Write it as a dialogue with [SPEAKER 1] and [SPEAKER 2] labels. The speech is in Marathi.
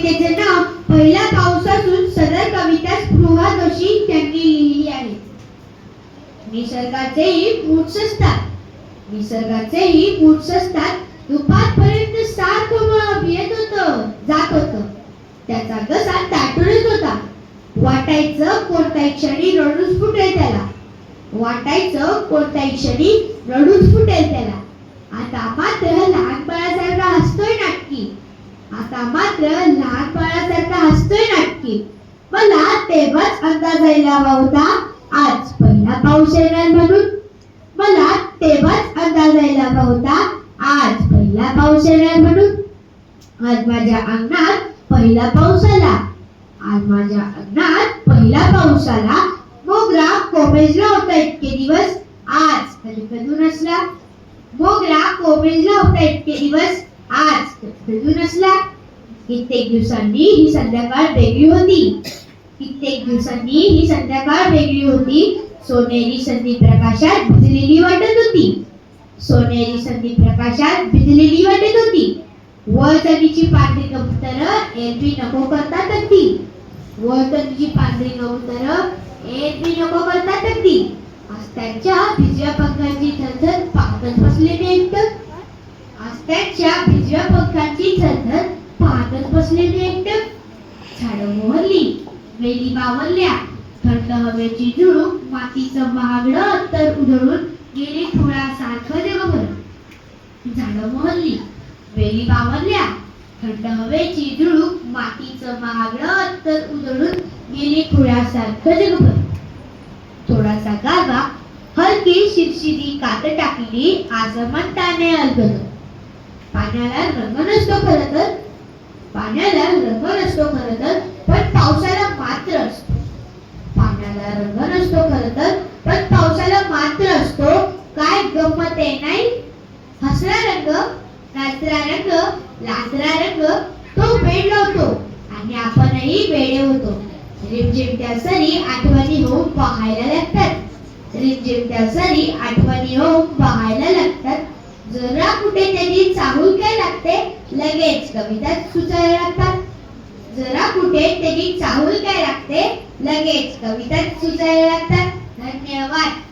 [SPEAKER 1] कवितेचे नाव पहिला पाऊस असून सदर कविता स्पृहा जोशी त्यांनी लिहिली आहे. निसर्गाचेही मूड्स असतात निसर्गाचेही मूड्स असतात दुपारपर्यंत सारखं मळब येत होत जात होत. त्याचा घसा दाटूनच होता. वाटायचं कोणत्याही क्षणी रडूच फुटेल त्याला. वाटायचं कोणत्याही क्षणी रडूच फुटेल त्याला आता मात्र लहान बाळासारखा हसतोय नाटकी आता लहान बाळासारखा हसतोय नक्की. मला तेव्हाच अंदाज यायला हवा होता आज पहिला पाऊस येणार म्हणून. मला तेव्हाच अंदाज यायला हवा होता आज पहिला पाऊस येणार म्हणून. आज माझ्या अंगणात पहिला पाऊस आला. आज माझ्या अंगणात पहिला पाऊस आला. मोगरा कोमेजला होता इतके दिवस. आज कधी कधी नसला. मोगरा कोमेजला होता इतके दिवस. आज कधी कधी नसला. कित्येक दिवसांनी ही संध्याकाळ वेगळी होती. कित्येक दिवसांनी ही संध्याकाळ वेगळी होती. सोनेरी संधी प्रकाशात भिजलेली वाटत होती. सोनेरी संधी प्रकाशात भिजलेली वाटत होती. वर चढीची पांढरी कबूतर एरवी नको करतात अगदी वर चढीची पांढरी कबूतर एरवी नको करतात अगदी आज त्यांच्या भिजव्या पंखांची झणझण पाकत बसले मी आज त्यांच्या भिजव्या पंखांची बसले मी एकटक झाड मोहरली वेली बावलल्या थंड हवेची झुळूक मातीचं महागड अंतर उधळून गेली फुलासारखं जगभर. झाड मोहरली वेली बावलल्या थंड हवेची झुळूक मातीचं महागड अंतर उधळून गेली फुलासारखं जगभर. थोडासा गारवा हलकी शिरशिरी कात टाकली आसमंताने अलगद. पाण्याला रंग नसतो खरं तर. पाण्याला रंग नसतो खरं तर पण पावसाला मात्र असतो. पाण्याला रंग नसतो खरं तर पण पावसाला मात्र असतो. काय गंमत आहे नाही? हसरा रंग नाचरा रंग लाजरा रंग तो वेड लावतो आणि आपणही वेळे होतो. रिमझिमत्या सरी आठवणी होऊन पाहायला लागतात. रिमझिमत्या सरी आठवणी होऊन पाहायला लागतात. जर कुठे तरी चाहूल काय लागते? लगेच कविता सुचायला लागतात. जरा कुठे तरी चाहूल काय लागते? लगेच कविता सुचायला लागतात. धन्यवाद.